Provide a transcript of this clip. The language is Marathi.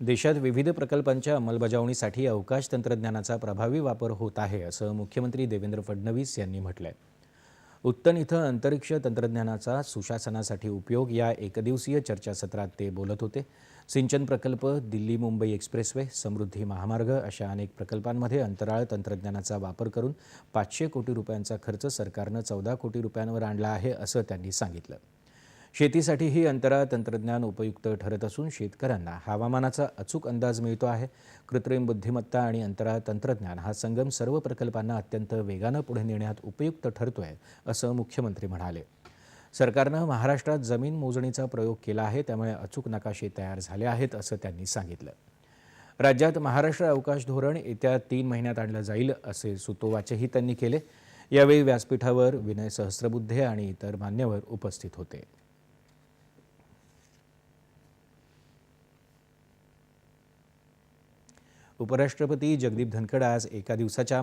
देशात विविध प्रकल्पांच्या अंमलबजावणीसाठी अवकाश तंत्रज्ञानाचा प्रभावी वापर होत आहे असं मुख्यमंत्री देवेंद्र फडणवीस यांनी म्हटलं आहे उत्तन इथं अंतरिक्ष तंत्रज्ञानाचा सुशासनासाठी उपयोग या एकदिवसीय चर्चासत्रात ते बोलत होते. सिंचन प्रकल्प दिल्ली मुंबई एक्सप्रेसवे समृद्धी महामार्ग अशा अनेक प्रकल्पांमध्ये अंतराळ तंत्रज्ञानाचा वापर करून पाचशे कोटी रुपयांचा खर्च सरकारनं चौदा कोटी रुपयांवर आणला आहे असं त्यांनी सांगितलं. शेतीसाठीही अंतराळ तंत्रज्ञान उपयुक्त ठरत असून शेतकऱ्यांना हवामानाचा अचूक अंदाज मिळतो आहे. कृत्रिम बुद्धिमत्ता आणि अंतराळ तंत्रज्ञान हा संगम सर्व प्रकल्पांना अत्यंत वेगानं पुढे नेण्यात उपयुक्त ठरतोय असं मुख्यमंत्री म्हणाले. सरकारनं महाराष्ट्रात जमीन मोजणीचा प्रयोग केला आहे त्यामुळे अचूक नकाशे तयार झाले आहेत असं त्यांनी सांगितलं. राज्यात महाराष्ट्र अवकाश धोरण येत्या तीन महिन्यात आणलं जाईल असे सुतोवाचही त्यांनी केले. यावेळी व्यासपीठावर विनय सहस्रबुद्धे आणि इतर मान्यवर उपस्थित होते. उपराष्ट्रपती जगदीप धनखड आज एका दिवसाच्या